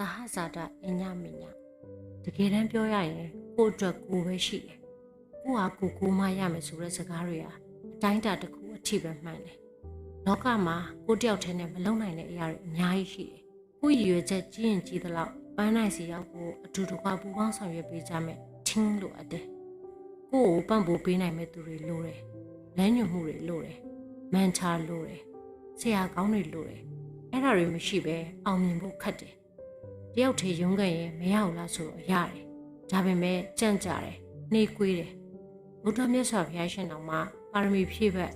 သာဟဇာတအညမညတကယ်တမ်းပြောရရင်ကိုယ့်အတွက်ကိုယ်ပဲရှိတယ်ကိုယ့်ဟာကိုယ်ကိုယ်မှရမယ်ဆိုတဲ့စကားတွေဟာအတိုင်းအတာတစ်ခုအထိပဲမှန်တယ်လောကမှာကိုယ့်တယောက်တည်းနဲ့မလုံနိုင်တဲ့အရာတွေအများကြီးရှိတယ်ကိုယ့်ရည်ရွယ်ချက်ကြီးရင်ကြီးသလောက်ပန်းနိုင်စီရောက်ဖို့အတူတူကပူပေါင်းဆောင်ရွက်ပေးကြမယ်ထင်းလို့အပ်တယ်ကိုယ့်ကိုပံ့ပိုးပေးနိုင်မဲ့သူတွေလိုတယ်လမ်းညွှန်မှုတွေလိုတယ်မန်ချာလိုတယ်ဆရာကောင်းတွေလိုတယ်အဲ့ဒါတွေမရှိဘဲအောင်မြင်ဖို့ခက်တယ် တယောက်ထေရုံးကန်ရင်မရဘူးလားဆိုတော့ရတယ်။ဒါပေမဲ့ကြန့်ကြတယ်။နှေးကွေးတယ်။ဘုရားမြတ်စွာဘုရားရှင်တော်မှာပါရမီဖြည့်ဘက်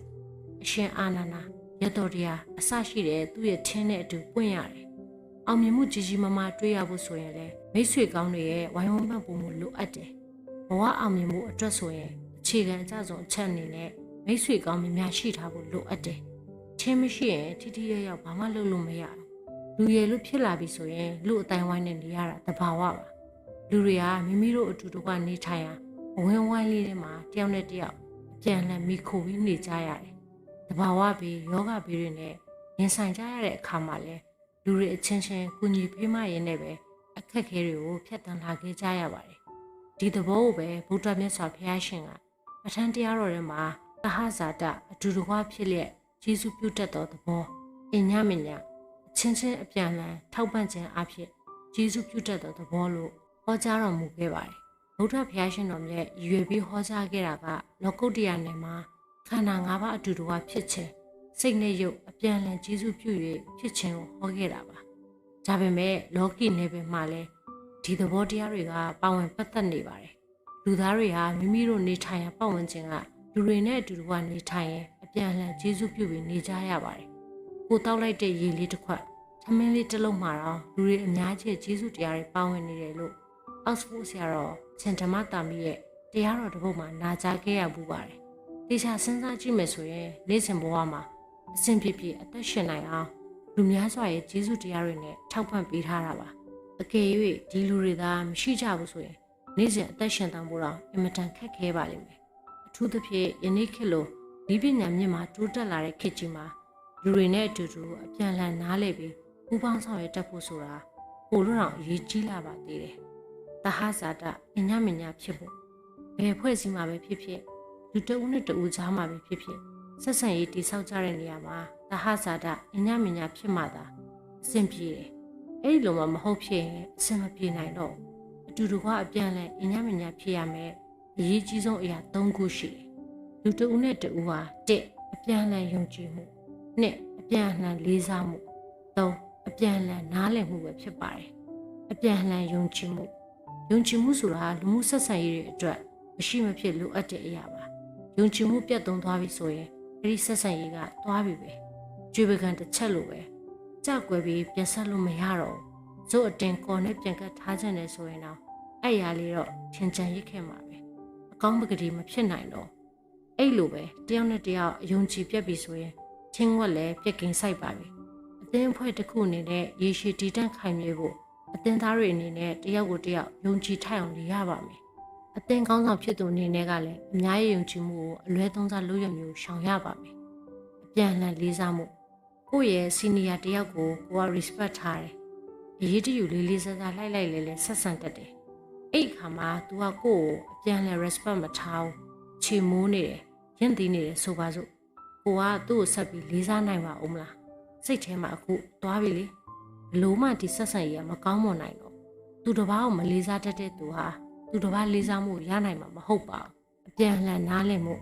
အရှင်အာနန္ဒာရတော်တရားအစရှိတဲ့သူ့ရဲ့ထင်းတဲ့အတူပွင့်ရတယ်။အောင်မြင်မှုကြီးကြီးမားမားတွေ့ရဖို့ဆိုရင်လည်းမိတ်ဆွေကောင်းတွေရဲ့ဝိုင်းဝန်းပံ့ပိုးမှုလိုအပ်တယ်။ဘဝအောင်မြင်မှုအတွက်ဆိုရင်အခြေခံအကျဆုံးအချက်အနေနဲ့မိတ်ဆွေကောင်းများများရှိထားဖို့လိုအပ်တယ်။ချင်းမရှိရင်ထိထိရရောက်ဘာမှလုပ်လို့မရဘူး လူရည်လို့ဖြစ်လာပြီဆိုရင်လူအတိုင်းဝိုင်းနဲ့နေရတာတဘာဝပါလူတွေကမိမိတို့အတူတူကနေထိုင်ရအဝင်းဝိုင်းလေးထဲမှာတယောက်နဲ့တယောက်အပြန်အလှန်မိခိုပြီးနေကြရတယ်တဘာဝပြီးယောဂပြီးတွေနဲ့ရင်ဆိုင်ကြရတဲ့အခါမှာလဲလူတွေအချင်းချင်းကုညီပေးမရင်းနဲ့ပဲအခက်အခဲတွေကိုဖျက်တမ်းလာခဲ့ကြရပါတယ်ဒီသဘောကိုပဲဗုဒ္ဓမြတ်စွာဘုရားရှင်ကပဋ္ဌာန်းတရားတော်ထဲမှာသဟဇာတအတူတကွဖြစ်လျက်ယေရှုပြုတတ်သောသဘောအညမညအ ချင်းချင်းအပြန်အလှန်ထောက်ပံ့ခြင်းအဖြစ်ယေရှုပြုတတ်သောသဘောလို့ဟောကြားတော်မူခဲ့ပါတယ်။ဗုဒ္ဓဘုရားရှင်တော်မြတ်ရည်ရွယ်ပြီးဟောကြားခဲ့တာကလောကုတ္တရာနယ်မှာခန္ဓာ၅ပါးအတူတူကဖြစ်ခြင်းစိတ်နဲ့ရုပ်အပြန်အလှန်ယေရှုပြု၍ဖြစ်ခြင်းကိုဟောခဲ့တာပါ။ဒါပေမဲ့လောကီနယ်ပယ်မှာလည်းဒီသဘောတရားတွေကပါဝင်ပတ်သက်နေပါတယ်။လူသားတွေဟာမိမိတို့နေထိုင်ရာပတ်ဝန်းကျင်ကလူတွေနဲ့အတူတူကနေထိုင်ရင်အပြန်အလှန်ယေရှုပြုပြီးနေကြရပါတယ်။ ကိုတောက်လိုက်တဲ့ရေလေးတစ်ခွက်ထမင်းလေးတစ်လုံးမှာတော့လူတွေအများကြီးကျေးဇူးတရားတွေပါဝင်နေတယ်လို့အောက်စဖို့ဆရာတော်စင်တမတာမီရဲ့တရားတော်တစ်ပုဒ်မှာနာကြားခဲ့ရပူပါတယ်။တေချာစဉ်းစားကြည့်မယ်ဆိုရင်နေ့စဉ်ဘဝမှာအစဉ်ပြည့်ပြည့်အသက်ရှင်နိုင်အောင်လူများစွာရဲ့ကျေးဇူးတရားတွေနဲ့ထောက်ပံ့ပေးထားတာပါ။အကယ်၍ဒီလူတွေသာမရှိကြဘူးဆိုရင်နေ့စဉ်အသက်ရှင်တန်ဖို့တော့အင်မတန်ခက်ခဲပါလိမ့်မယ်။အထူးသဖြင့်ယနေ့ခေတ်လိုဒီပညာမြင့်မှာတိုးတက်လာတဲ့ခေတ်ကြီးမှာ လူတွေနဲ့အတူတူအပြန်လည်နားလည်ပြီးပူးပေါင်းဆောင်ရွက်တတ်ဖို့ဆိုတာပိုလို့တော့အရေးကြီးလာပါသေးတယ်။တဟဇာတအညမညာဖြစ်ဖို့ဘယ်ဖွဲ့စည်းမှာပဲဖြစ်ဖြစ်လူတဦးနဲ့တဦးကြားမှာပဲဖြစ်ဖြစ်ဆက်ဆံရေးတိဆောက်ကြတဲ့နေရာမှာတဟဇာတအညမညာဖြစ်မှသာအဆင်ပြေတယ်။အဲ့ဒီလိုမှမဟုတ်ဖြစ်ရင်အဆင်မပြေနိုင်တော့ဘူးအတူတူကအပြန်လည်အညမညာဖြစ်ရမယ်အရေးကြီးဆုံးအရာ၃ခုရှိတယ်။လူတဦးနဲ့တဦးဟာတစ်အပြန်လည်ယုံကြည်မှု နှစ်အပြန်အလှန်လေးစားမှုသုံးအပြန်အလှန်နားလည်မှုပဲဖြစ်ပါတယ်အပြန်အလှန်ယုံကြည်မှုယုံကြည်မှုဆိုတာလူမှုဆက်ဆံရေးတွေအတွက်မရှိမဖြစ်လိုအပ်တဲ့အရာပါယုံကြည်မှုပြတ်သုံးသွားပြီဆိုရင်အဲ့ဒီဆက်ဆံရေးကသွားပြီပဲကြွေပကံတစ်ချက်လိုပဲကြောက်ွယ်ပြီးပြန်ဆက်လို့မရတော့ဘူးဇို့အတင်ကော်နဲ့ပြန်ကတ်ထားခြင်းနဲ့ဆိုရင်တော့အဲ့ရလေးတော့ထင်ကြံရစ်ခဲ့မှာပဲအကောင်းပကတိမဖြစ်နိုင်တော့အဲ့လိုပဲတယောက်နဲ့တယောက်အယုံကြည်ပြတ်ပြီဆိုရင် ချင်းဝက်လည်းပြက်ကင်ဆိုင်ပါပြီအသင်းအဖွဲ့တစ်ခုအနေနဲ့ရေရှည်တည်တံ့ခိုင်မြဲဖို့အသင်းသားတွေအနေနဲ့တယောက်ကိုတယောက်ယုံကြည်ထိုက်အောင်နေရပါမယ်အသင်းကောင်းဆောင်ဖြစ်သူအနေနဲ့ကလည်းအများကြီးယုံကြည်မှုကိုအလွဲသုံးစားလုပ်ရမျိုးရှောင်ရပါမယ်အပြန်အလှန်လေးစားမှုကိုယ့်ရဲ့စီနီယာတယောက်ကိုကိုက respect ထားတယ်အရေးတယူလေးလေးစားစားလိုက်လိုက်လဲလဲဆက်ဆံတတ်တယ်အဲ့ဒီခါမှာ तू ကကိုယ့်ကိုအပြန်အလှန် respect မထားဘူးချေမိုးနေတယ်ရင့်တည်နေတယ်ဆိုပါစို့ ကိုကသူ့ကိုဆက်ပြီးလေးစားနိုင်ပါဦးမလားစိတ်ထဲမှာအခုသွားပြီလေဘလို့မှဒီဆက်ဆံရေးကမကောင်းမွန်နိုင်တော့သူတစ်ပါးကိုမလေးစားတတ်တဲ့သူဟာသူတစ်ပါးလေးစားမှုရနိုင်မှာမဟုတ်ပါဘူးအပြန်အလှန်နားလည်မှု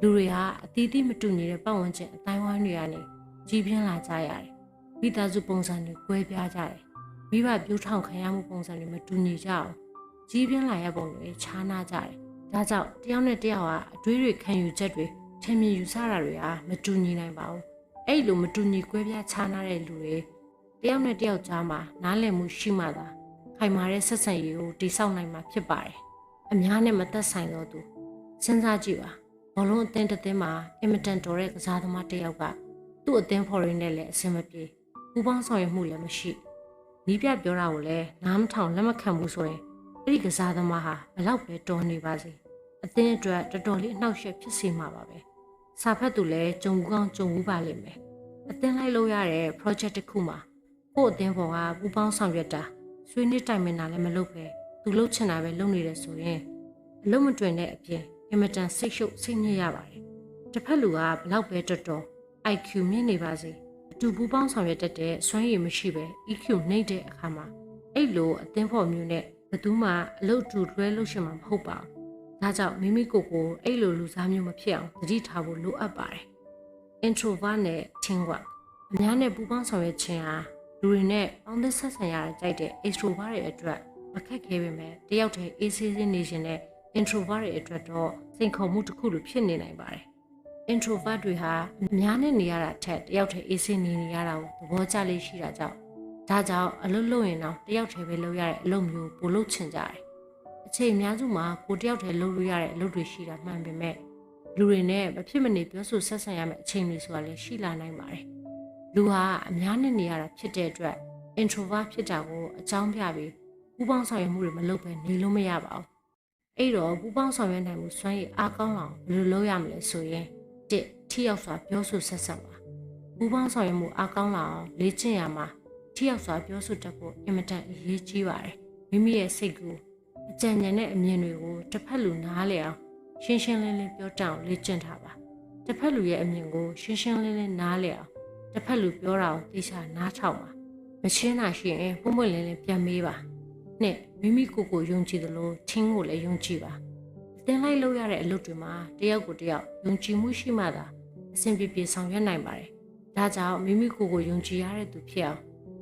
လူတွေဟာအတီးတီးမတူညီတဲ့ပတ်ဝန်းကျင်အတိုင်းဝိုင်းတွေကနေကြီးပြင်းလာကြရတယ်မိသားစုပုံစံတွေကွဲပြားကြတယ်မိဘပြိုးထောင်ခံရမှုပုံစံတွေမတူညီကြအောင်ကြီးပြင်းလာရပုံတွေခြားနာကြတယ်ဒါကြောင့်တယောက်နဲ့တယောက်ဟာအတွေးတွေခံယူချက်တွေ ထင်မြင်ယူဆတာတွေဟာမတူညီနိုင်ပါဘူးအဲ့လိုမတူညီကွဲပြားခြားနာတဲ့လူတွေတယောက်နဲ့တယောက်ကြားမှာနားလည်မှုရှိမှသာခိုင်မာတဲ့ဆက်ဆံရေးကိုတည်ဆောက်နိုင်မှာဖြစ်ပါတယ်အများနဲ့မသက်ဆိုင်တော့သူစဉ်းစားကြည့်ပါဘောလုံးအသင်းတစ်သင်းမှာအင်မတန်တော်တဲ့ကစားသမားတစ်ယောက်ကသူ့အသင်းဖော်ရင်းနဲ့လည်းအဆင်မပြေပူပေါင်းဆောင်ရွက်မှုလည်းမရှိနီးပြပြောတာကိုလည်းနားမထောင်လက်မခံဘူးဆိုရင်အဲ့ဒီကစားသမားဟာဘလောက်ပဲတော်နေပါစေ အသင်းအတွက်တော်တော်လေးအနှောက်အယှက်ဖြစ်စေမှာပါပဲစာဖတ်သူလည်းကြုံဘူးကောင်းကြုံဘူးပါလိမ့်မယ်အသင်းလိုက်လို့ရတဲ့ project တစ်ခုမှာကို့အသင်းပေါ်ကပူပေါင်းဆောင်ရွက်တာဆွေးနွေးတိုင်ပင်တာလည်းမလုပ်ပဲသူလှုပ်ချင်တာပဲလုပ်နေတယ်ဆိုရင်အလုံးမတွင်တဲ့အပြင်အင်မတန်စိတ်ရှုပ်စိတ်ညစ်ရပါတယ်တစ်ဖက်လူကဘလောက်ပဲတော်တော် IQ မြင့်နေပါစေအတူပူးပေါင်းဆောင်ရွက်တတ်တဲ့စွမ်းရည်မရှိပဲ EQ နှိမ့်တဲ့အခါမှာအဲ့လိုအသင်းဖော်မျိုးနဲ့ဘယ်သူမှအလုပ်တူလွဲလို့ရှင်မှာမဟုတ်ပါဘူး ဒါကြောင့်မိမိကိုယ်ကိုအဲ့လိုလူစားမျိုးမဖြစ်အောင်သတိထားဖို့လိုအပ်ပါတယ် introvert နဲ့ teamwork အများနဲ့ပူးပေါင်းဆောင်ရွက်ခြင်းဟာလူတွေနဲ့ပေါင်းသင်းဆက်ဆံရတဲ့ကြိုက်တဲ့ extrovert တွေအတွက်မခက်ခဲပေမဲ့တယောက်တည်းအေးဆေးဆေးနေခြင်းနဲ့ introvert တွေအတွက်တော့စိန်ခေါ်မှုတစ်ခုလိုဖြစ်နေနိုင်ပါတယ် introvert တွေဟာအများနဲ့နေရတာထက်တယောက်တည်းအေးဆေးနေနေရတာကိုသဘောကျလေးရှိတာကြောင့်ဒါကြောင့်အလုပ်လုပ်ရင်တော့တယောက်တည်းပဲလုပ်ရတဲ့အလုပ်မျိုးပိုလုပ်ချင်ကြတယ် အချိန်အများစုမှာကိုတယောက်တည်းလုပ်လို့ရတဲ့အလုပ်တွေရှိတာမှန်ပေမဲ့လူတွေနဲ့မဖြစ်မနေပြောဆိုဆက်ဆံရမယ့်အချိန်တွေဆိုတာလည်းရှိလာနိုင်ပါတယ်လူဟာအများနဲ့နေရတာဖြစ်တဲ့အတွက် introvert ဖြစ်တာကိုအကြောင်းပြပြီးပူးပေါင်းဆောင်ရွက်မှုတွေမလုပ်ဘဲနေလို့မရပါဘူးအဲ့တော့ပူးပေါင်းဆောင်ရွက်နိုင်မှုစွမ်းရည်အားကောင်းအောင်ဘယ်လိုလုပ်ရမလဲဆိုရင်တစ်ထိရောက်စွာပြောဆိုဆက်ဆံပါပူးပေါင်းဆောင်ရွက်မှုအားကောင်းလာအောင်လေ့ကျင့်ရမှာထိရောက်စွာပြောဆိုတတ်ဖို့အင်မတန်အရေးကြီးပါတယ်မိမိရဲ့စိတ်ကိုအ ကြံဉာဏ်နဲ့အမြင်တွေကိုတစ်ဖက်လူနားလည်အောင်ရှင်းရှင်းလင်းလင်းပြောတတ်အောင်လေ့ကျင့်ထားပါတစ်ဖက်လူရဲ့အမြင်ကိုရှင်းရှင်းလင်းလင်းနားလည်အောင်တစ်ဖက်လူပြောတာကိုသိချာနားထောင်ပါမရှင်းတာရှိရင်ပုံပွင့်လင်းလင်းပြန်မေးပါနဲ့မိမိကိုယ်ကိုယုံကြည်သလိုထင်းကိုလည်းယုံကြည်ပါအတင်းလိုက်လုပ်ရတဲ့အလုပ်တွေမှာတယောက်ကိုတယောက်ယုံကြည်မှုရှိမှသာအဆင်ပြေပြေဆောင်ရွက်နိုင်ပါတယ်ဒါကြောင့်မိမိကိုယ်ကိုယုံကြည်ရတဲ့သူဖြစ်အောင်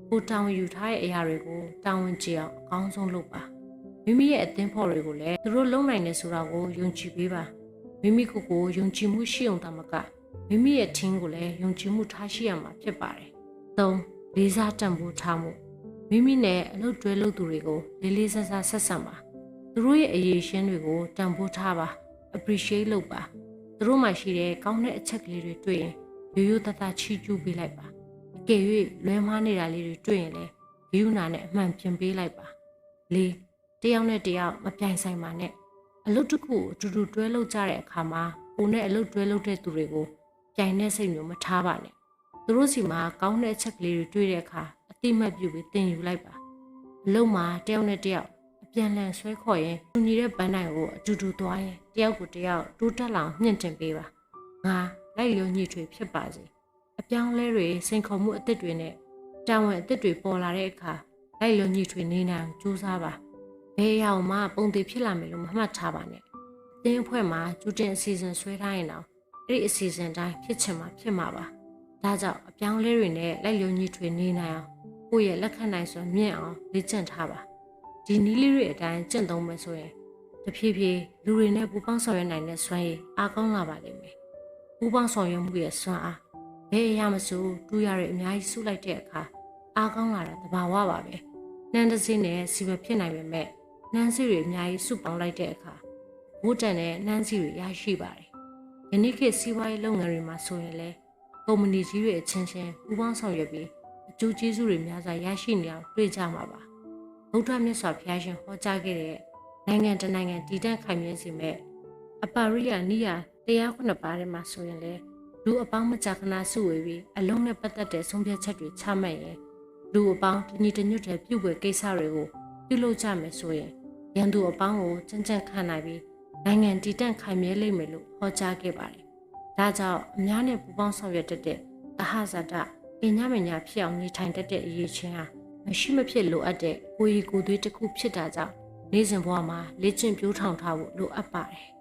ကိုတာဝန်ယူထားတဲ့အရာတွေကိုတာဝန်ကျအောင်အကောင်းဆုံးလုပ်ပါ မိမိရဲ့အသင်းဖော်တွေကိုလည်းသူတို့လုံနိုင်တယ်ဆိုတာကိုယုံကြည်ပေးပါမိမိကိုယ်ကိုယုံကြည်မှုရှိအောင်တမကမိမိရဲ့ထင်းကိုလည်းယုံကြည်မှုထားရှိရမှာဖြစ်ပါတယ်၃လေးစားတန်ဖိုးထားမှုမိမိနဲ့အလုပ်တွဲလုပ်သူတွေကိုလေးလေးစားစားဆက်ဆံပါသူတို့ရဲ့အရေးရှင်းတွေကိုတန်ဖိုးထားပါ appreciate လုပ်ပါသူတို့မှရှိတဲ့ကောင်းတဲ့အချက်ကလေးတွေတွေ့ရင်ရိုးရိုးသားသားချီးကျူးပေးလိုက်ပါအကယ်၍လွဲမှားနေတာလေးတွေတွေ့ရင်လည်းဂရုဏာနဲ့အမှန်ပြင်ပေးလိုက်ပါလေး တယောက်နဲ့တယောက်မပြိုင်ဆိုင်ပါနဲ့အလုပ်တစ်ခုကိုအတူတူတွဲလုပ်ကြတဲ့အခါမှာကိုနဲ့အလုပ်တွဲလုပ်တဲ့သူတွေကိုပြိုင်တဲ့စိတ်မျိုးမထားပါနဲ့သူတို့စီမှာကောင်းတဲ့အချက်ကလေးတွေတွေ့တဲ့အခါအတိမတ်ပြုပြီးသင်ယူလိုက်ပါအလုပ်မှာတယောက်နဲ့တယောက်အပြန်လန်ဆွဲခေါ်ရင်သူညီတဲ့ပန်းတိုင်ကိုအတူတူသွားရင်တယောက်ကိုတယောက်တိုးတက်လောင်မြင့်တင်ပေးပါငါလိုက်လျောညှိထွေဖြစ်ပါစေအပြောင်းလဲတွေစိန်ခေါ်မှုအသစ်တွေနဲ့တာဝန်အသစ်တွေပေါ်လာတဲ့အခါလိုက်လျောညှိထွေနေနိုင်ကြိုးစားပါ ဘယ်ရောက်မှပုံသေးဖြစ်လာမယ်လို့မမှတ်ထားပါနဲ့အသင်းအဖွဲ့မှာကျူတင်အစီအစဉ်ဆွဲထားရင်တော့အဲ့ဒီအစီအစဉ်တိုင်းဖြစ်ချင်မှာဖြစ်မှာပါဒါကြောင့်အပြောင်းလဲတွေနဲ့လိုက်လျောညှိထွေနေနိုင်အောင်ကိုယ့်ရဲ့လက်ခံနိုင်စွမ်းမြင့်အောင်လေ့ကျင့်ထားပါဒီနည်းလေးတွေအတိုင်းကျင့်သုံးမယ်ဆိုရင်တဖြည်းဖြည်းလူတွေနဲ့ပူးပေါင်းဆောင်ရွက်နိုင်တဲ့စွမ်းရည်အားကောင်းလာပါလိမ့်မယ်ပူးပေါင်းဆောင်ရွက်မှုရဲ့စွမ်းအားဘယ်အရာမဆိုတူရတွေအများကြီးစုလိုက်တဲ့အခါအားကောင်းလာတာတဘာဝပါပဲနှမ်းတစ်စင်းနဲ့စီမဖြစ်နိုင်ပေမဲ့ နှမ်းစီတွေအများကြီးစုပေါင်းလိုက်တဲ့အခါဘိုးတန်တဲ့နှမ်းစီတွေရရှိပါတယ်ယနေ့ခေတ်စီးပွားရေးလုပ်ငန်းတွေမှာဆိုရင်လည်းကုမ္ပဏီကြီးတွေအချင်းချင်းပူးပေါင်းဆောင်ရွက်ပြီးအကျိုးကျေးဇူးတွေများစွာရရှိနေအောင်တွေ့ကြမှာပါဗုဒ္ဓမြတ်စွာဘုရားရှင်ဟောကြားခဲ့တဲ့နိုင်ငံတကာနိုင်ငံတည်တံ့ခိုင်မြဲစေမဲ့အပါရိယနိယတရားခုနှစ်ပါးထဲမှာဆိုရင်လေလူအပေါင်းမကြာခဏစုဝေးပြီးအလုံးနဲ့ပတ်သက်တဲ့ဆုံးဖြတ်ချက်တွေချမှတ်ရင်လူအပေါင်းတညီတညွတ်တဲ့ပြုတ်ွယ်ကိစ္စတွေကိုပြုလုပ်ကြမယ်ဆိုရင် ရန်သူအပေါင်းကိုကြံ့ကြံ့ခံနိုင်ပြီးနိုင်ငံတည်တံ့ခိုင်မြဲလိမ့်မယ်လို့ဟောကြားခဲ့ပါတယ်။ဒါကြောင့်အများနဲ့ပူးပေါင်းဆောင်ရွက်တတ်တဲ့သဟဇာတအင်ညမညာဖြစ်အောင်နေထိုင်တတ်တဲ့အရေးချင်းဟာမရှိမဖြစ်လိုအပ်တဲ့ကိုယ်ရည်ကိုယ်သွေးတစ်ခုဖြစ်တာကြောင့်နေ့စဉ်ဘဝမှာလေ့ကျင့်ပြိုးထောင်ထားဖို့လိုအပ်ပါတယ်